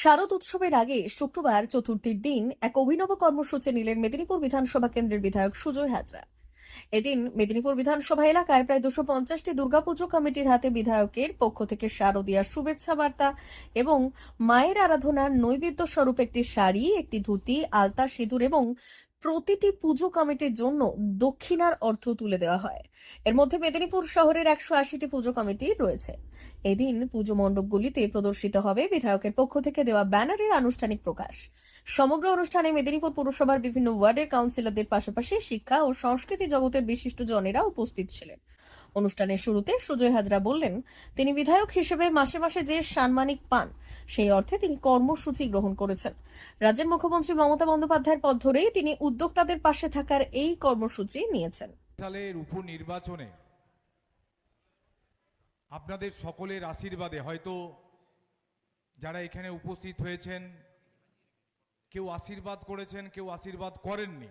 শারদ উৎসবের আগে শুক্রবার চতুর্থীর দিন এক অভিনব কর্মসূচি নিলেন মেদিনীপুর বিধানসভা কেন্দ্রের বিধায়ক সুজয় হাজরা। এদিন মেদিনীপুর বিধানসভা এলাকায় প্রায় দুশো পঞ্চাশটি দুর্গাপুজো কমিটির হাতে বিধায়কের পক্ষ থেকে শারদীয়ার শুভেচ্ছা বার্তা এবং মায়ের আরাধনার নৈবেদ্য স্বরূপ একটি শাড়ি, একটি ধুতি, আলতা, সিঁদুর এবং প্রতিটি পুজো কমিটির জন্য দক্ষিণার অর্থ তুলে দেওয়া হয়। এর মধ্যে মেদিনীপুর শহরের একশো আশিটি পুজো কমিটি রয়েছে। এদিন পুজো মণ্ডপগুলিতে প্রদর্শিত হবে বিধায়কের পক্ষ থেকে দেওয়া ব্যানারের আনুষ্ঠানিক প্রকাশ। সমগ্র অনুষ্ঠানে মেদিনীপুর পুরসভার বিভিন্ন ওয়ার্ডের কাউন্সিলরদের পাশাপাশি শিক্ষা ও সংস্কৃতি জগতের বিশিষ্ট জনেরা উপস্থিত ছিলেন। অনুষ্ঠানের শুরুতে সুজয় হাজরা বললেন, তিনি বিধায়ক হিসেবে মাসে মাসে যে সাম্মানিক পান, সেই অর্থে তিনি কর্মসূচি গ্রহণ করেছেন। রাজ্যের মুখ্যমন্ত্রী মমতা বন্দ্যোপাধ্যায়ের পথ ধরেই তিনি উদ্যোক্তাদের পাশে থাকার এই কর্মসূচি নিয়েছেন। উপনির্বাচনে আপনাদের সকলের আশীর্বাদে হয়তো যারা এখানে উপস্থিত হয়েছেন, কেউ আশীর্বাদ করেছেন, কেউ আশীর্বাদ করেননি।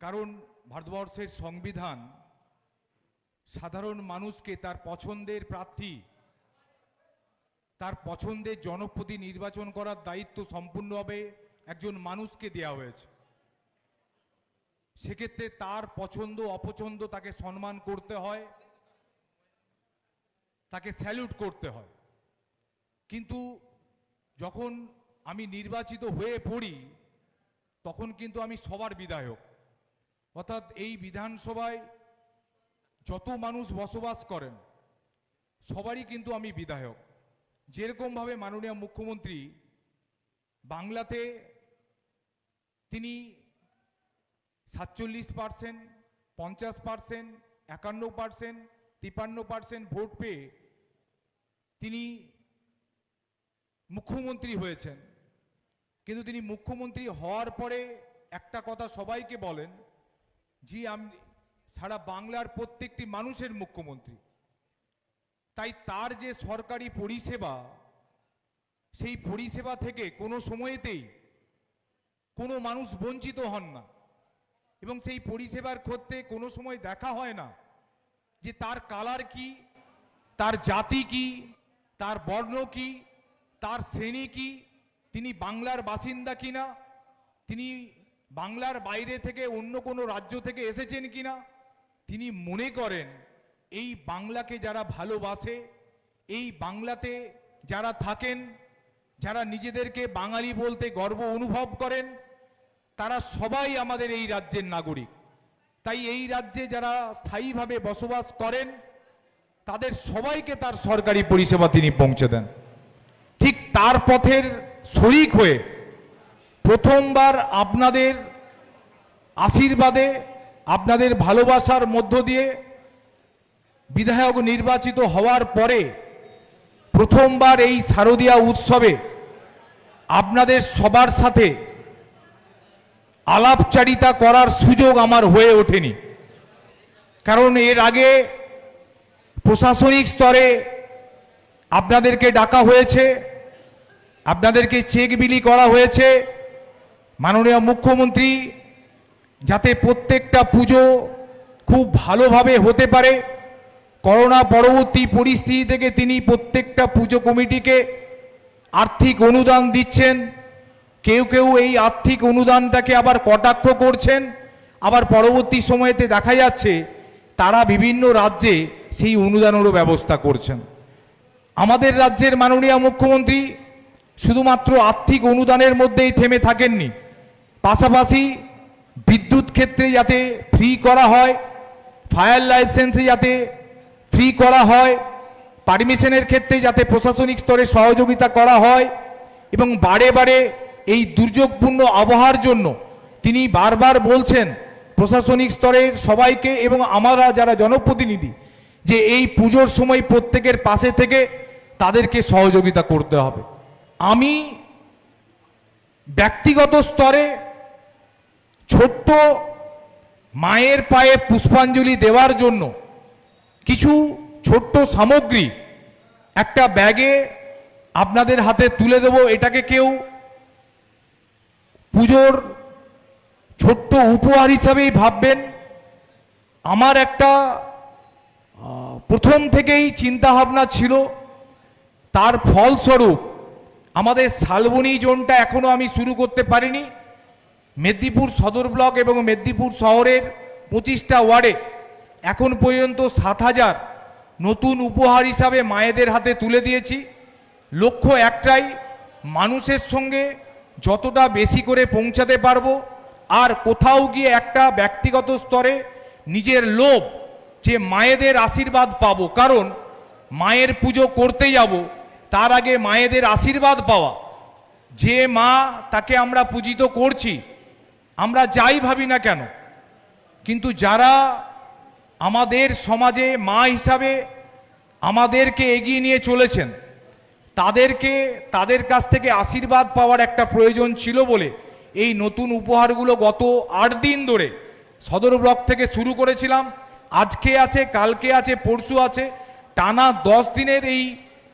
কারণ ভারতবর্ষের সংবিধান সাধারণ মানুষকে তার পছন্দের প্রার্থী, তার পছন্দের জনপ্রতি নির্বাচন করার দায়িত্ব সম্পূর্ণভাবে একজন মানুষকে দেওয়া হয়েছে। সেক্ষেত্রে তার পছন্দ, অপছন্দ তাকে সম্মান করতে হয়, তাকে স্যালুট করতে হয়। কিন্তু যখন আমি নির্বাচিত হয়ে পড়ি, তখন কিন্তু আমি সবার বিধায়ক। অর্থাৎ এই বিধানসভায় যত মানুষ বসবাস করেন, সবারই কিন্তু আমি বিধায়ক। যেরকমভাবে মাননীয় মুখ্যমন্ত্রী বাংলাতে তিনি সাতচল্লিশ পার্সেন্ট, পঞ্চাশ পার্সেন্ট, একান্ন পার্সেন্ট তিপান্ন পার্সেন্ট ভোট পেয়ে তিনি মুখ্যমন্ত্রী হয়েছেন। কিন্তু তিনি মুখ্যমন্ত্রী হওয়ার পরে একটা কথা সবাইকে বলেন যে আমি সারা বাংলার প্রত্যেকটি মানুষের মুখ্যমন্ত্রী। তাই তার যে সরকারি পরিষেবা, সেই পরিষেবা থেকে কোনো সময়েতেই কোনো মানুষ বঞ্চিত হন না। এবং সেই পরিষেবার ক্ষেত্রে কোনো সময় দেখা হয় না যে তার কালার কি, তার জাতি কি, তার বর্ণ কি, তার শ্রেণি কি, তিনি বাংলার বাসিন্দা কিনা, তিনি বাংলার বাইরে থেকে অন্য কোনো রাজ্য থেকে এসেছেন কিনা তিনি মনে করেন, এই বাংলাকে যারা ভালোবাসে, এই বাংলাতে যারা থাকেন, যারা নিজেদেরকে বাঙালি বলতে গর্ব অনুভব করেন, তারা সবাই আমাদের এই রাজ্যের নাগরিক। তাই এই রাজ্যে যারা স্থায়ীভাবে বসবাস করেন, তাদের সবাইকে তার সরকারি পরিষেবা তিনি পৌঁছে দেন। ঠিক তার পথের শরিক হয়ে প্রথমবার আপনাদের আশীর্বাদে আপনাদের ভালোবাসার মধ্য দিয়ে বিধায়ক নির্বাচিত হওয়ার পরে প্রথমবার এই শারদীয়া উৎসবে আপনাদের সবার সাথে আলাপচারিতা করার সুযোগ আমার হয়ে ওঠেনি। কারণ এর আগে প্রশাসনিক স্তরে আপনাদেরকে ডাকা হয়েছে, আপনাদেরকে চেক বিলি করা হয়েছে। মাননীয় মুখ্যমন্ত্রী যাতে প্রত্যেকটা পুজো খুব ভালোভাবে হতে পারে। করোনা পরবর্তী পরিস্থিতি থেকে তিনি প্রত্যেকটা পুজো কমিটিকে আর্থিক অনুদান দিচ্ছেন। কেউ কেউ এই আর্থিক অনুদানটাকে আবার কটাক্ষ করছেন। আবার পরবর্তী সময়েতে দেখা যাচ্ছে তারা বিভিন্ন রাজ্যে সেই অনুদানেরও ব্যবস্থা করছেন। আমাদের রাজ্যের মাননীয় মুখ্যমন্ত্রী শুধুমাত্র আর্থিক অনুদানের মধ্যেই থেমে থাকেননি। পাশাপাশি বিদ্যুৎ ক্ষেত্রে যাতে ফ্রি করা হয় ফায়ার লাইসেন্সে যাতে ফ্রি করা হয় পারমিশনের ক্ষেত্রে যাতে প্রশাসনিক স্তরে সহযোগিতা করা হয় এবং বারে বারে এই দুর্যোগপূর্ণ আবহাওয়ার জন্য তিনি বারবার বলছেন প্রশাসনিক স্তরের সবাইকে এবং আমরা যারা জনপ্রতিনিধি যে এই পুজোর সময় প্রত্যেকের পাশে থেকে তাদেরকে সহযোগিতা করতে হবে। আমি ব্যক্তিগত স্তরে ছোট্ট মায়ের পায়ে পুষ্পাঞ্জলি দেওয়ার জন্য কিছু ছোট্ট সামগ্রী একটা ব্যাগে আপনাদের হাতে তুলে দেব। এটাকে কেউ পুজোর ছোট্ট উপহার হিসাবেই ভাববেন। আমার একটা প্রথম থেকেই চিন্তা ভাবনা ছিল। তার ফলস্বরূপ আমাদের শালবনী জোনটা এখনও আমি শুরু করতে পারিনি। মেদিনীপুর সদর ব্লক এবং মেদিনীপুর শহরের পঁচিশটা ওয়ার্ডে এখন পর্যন্ত সাত হাজার নতুন উপহার হিসাবে মায়েদের হাতে তুলে দিয়েছি। লক্ষ্য একটাই, মানুষের সঙ্গে যতটা বেশি করে পৌঁছাতে পারব আর কোথাও গিয়ে একটা ব্যক্তিগত স্তরে নিজের লোভ যে মায়েদের আশীর্বাদ পাবো। কারণ মায়ের পুজো করতে যাব, তার আগে মায়েদের আশীর্বাদ পাওয়া। যে মা তাকে আমরা পূজিত করছি আমরা যাই ভাবি না কেন, কিন্তু যারা আমাদের সমাজে মা হিসাবে আমাদেরকে এগিয়ে নিয়ে চলেছেন, তাদেরকে, তাদের কাছ থেকে আশীর্বাদ পাওয়ার একটা প্রয়োজন ছিল বলে এই নতুন উপহারগুলো গত আট দিন ধরে সদর ব্লক থেকে শুরু করেছিলাম। আজকে আছে, কালকে আছে, পরশু আছে। টানা দশ দিনের এই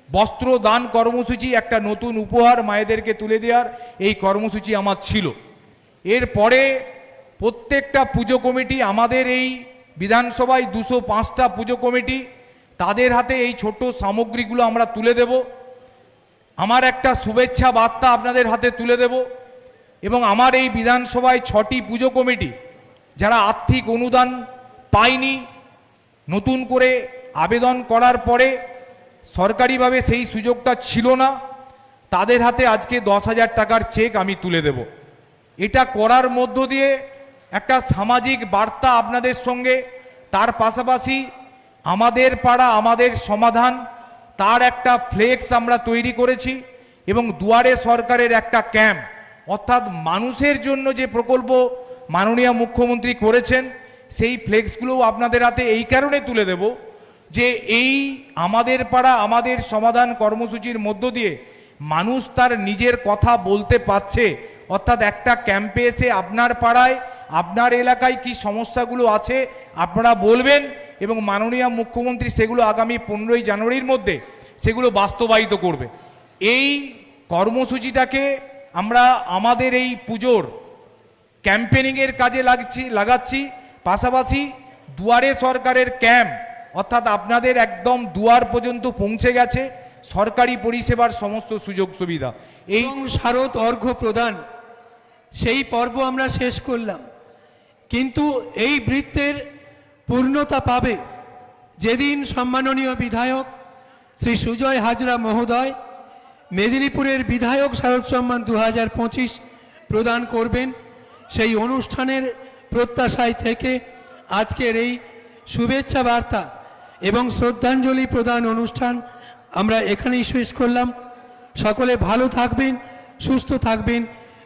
বস্ত্র দান কর্মসূচি, একটা নতুন উপহার মায়েদেরকে তুলে দেওয়ার এই কর্মসূচি আমার ছিল। এরপরে প্রত্যেকটা পুজো কমিটি, আমাদের এই বিধানসভায় দুশো পাঁচটা পুজো কমিটি, তাদের হাতে এই ছোট সামগ্রীগুলো আমরা তুলে দেব। আমার একটা শুভেচ্ছা বার্তা আপনাদের হাতে তুলে দেব এবং আমার এই বিধানসভায় ছটি পুজো কমিটি, যারা আর্থিক অনুদান পায়নি, নতুন করে আবেদন করার পরে সরকারিভাবে সেই সুযোগটা ছিল না, তাদের হাতে আজকে দশ হাজার টাকার চেক আমি তুলে দেব। এটা করার মধ্য দিয়ে একটা সামাজিক বার্তা আপনাদের সঙ্গে, তার পাশাপাশি আমাদের পাড়া, আমাদের সমাধান, তার একটা ফ্লেক্স আমরা তৈরি করেছি এবং দুয়ারে সরকারের একটা ক্যাম্প। অর্থাৎ মানুষের জন্য যে প্রকল্প মাননীয় মুখ্যমন্ত্রী করেছেন, সেই ফ্লেক্সগুলোও আপনাদের হাতে এই কারণে তুলে দেব যে এই আমাদের পাড়া, আমাদের সমাধান কর্মসূচির মধ্য দিয়ে মানুষ তার নিজের কথা বলতে পারছে অর্থাৎ একটা ক্যাম্পে এসে আপনার পাড়ায় আপনার এলাকায় কি সমস্যাগুলো আছে আপনারা বলবেন এবং মাননীয় মুখ্যমন্ত্রী সেগুলো আগামী পনেরোই জানুয়ারির মধ্যে সেগুলো বাস্তবায়িত করবে। এই কর্মসূচিটাকে আমরা আমাদের এই পুজোর ক্যাম্পেনিংয়ের কাজে লাগছি, লাগাচ্ছি। পাশাপাশি দুয়ারে সরকারের ক্যাম্প অর্থাৎ আপনাদের একদম দুয়ার পর্যন্ত পৌঁছে গেছে। সরকারি পরিষেবার সমস্ত সুযোগ সুবিধা এই শারদ অর্ঘ্য প্রদান সেই পর্ব আমরা শেষ করলাম। কিন্তু এই বৃত্তের পূর্ণতা পাবে যেদিন সম্মাননীয় বিধায়ক শ্রী সুজয় হাজরা মহোদয় মেদিনীপুরের বিধায়ক শারদ সম্মান দু হাজার পঁচিশ প্রদান করবেন সেই অনুষ্ঠানের প্রত্যাশায় থেকে আজকের এই শুভেচ্ছা বার্তা এবং শ্রদ্ধাঞ্জলি প্রদান অনুষ্ঠান আমরা এখানেই শেষ করলাম। সকলে ভালো থাকবেন, সুস্থ থাকবেন।